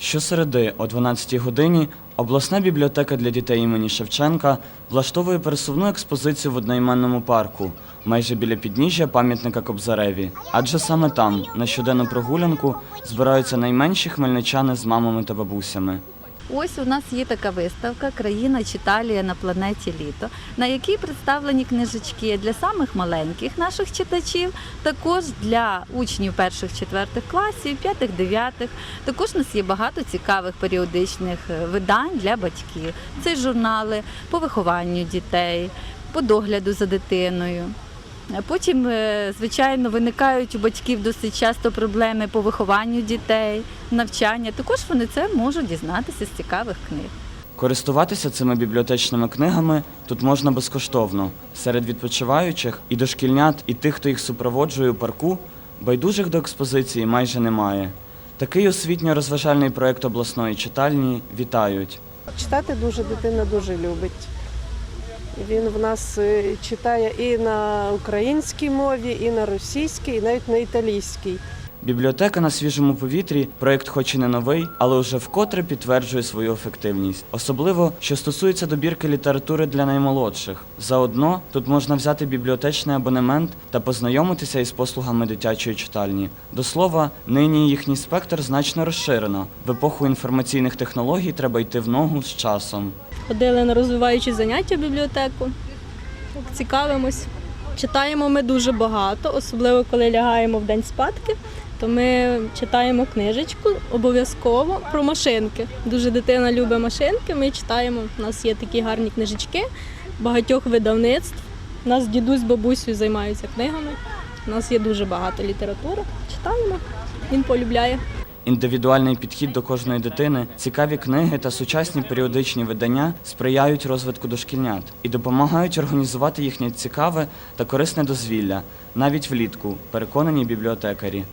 Щосереди о 12 годині обласна бібліотека для дітей імені Шевченка влаштовує пересувну експозицію в одноіменному парку, майже біля підніжжя пам'ятника Кобзареві. Адже саме там, на щоденну прогулянку, збираються найменші хмельничани з мамами та бабусями. Ось у нас є така виставка Країна читалія на планеті літо, на якій представлені книжечки для самих маленьких наших читачів, також для учнів перших четвертих класів, п'ятих, дев'ятих. Також у нас є багато цікавих періодичних е, видань для батьків. Це журнали по вихованню дітей, по догляду за дитиною. Потім, е, звичайно, виникають у батьків досить часто проблеми по вихованню дітей, навчання. Також вони це можуть дізнатися з цікавих книг. Користуватися цими бібліотечними книгами тут можна безкоштовно. Серед відпочиваючих і дошкільнят, і тих, хто їх супроводжує у парку, байдужих до експозиції майже немає. Такий освітньо-розважальний проект обласної читальні вітають. Читати дуже дитина дуже любить. Він в нас е, читає і на українській мові, і на російській, і навіть на італійській. Бібліотека на свіжому повітрі проект, хоч і не новий, але вже вкотре підтверджує свою ефективність, особливо що стосується добірки літератури для наймолодших. Заодно тут можна взяти бібліотечний абонемент та познайомитися із послугами дитячої читальні. До слова, нині їхній спектр значно розширено. В епоху інформаційних технологій треба йти в ногу з часом. Ходили на розвиваючі заняття в бібліотеку. Цікавимось. Читаємо ми дуже багато, особливо коли лягаємо в день спадки, то ми читаємо книжечку обов'язково про машинки. Дуже дитина любить машинки. Ми читаємо. У нас є такі гарні книжечки багатьох видавництв. У нас дідусь з бабусею займаються книгами. У нас є дуже багато літератури. Читаємо. Він полюбляє. Індивідуальний підхід до кожної дитини, цікаві книги та сучасні періодичні видання сприяють розвитку дошкільнят і допомагають організувати їхнє цікаве та корисне дозвілля навіть влітку, переконані бібліотекарі.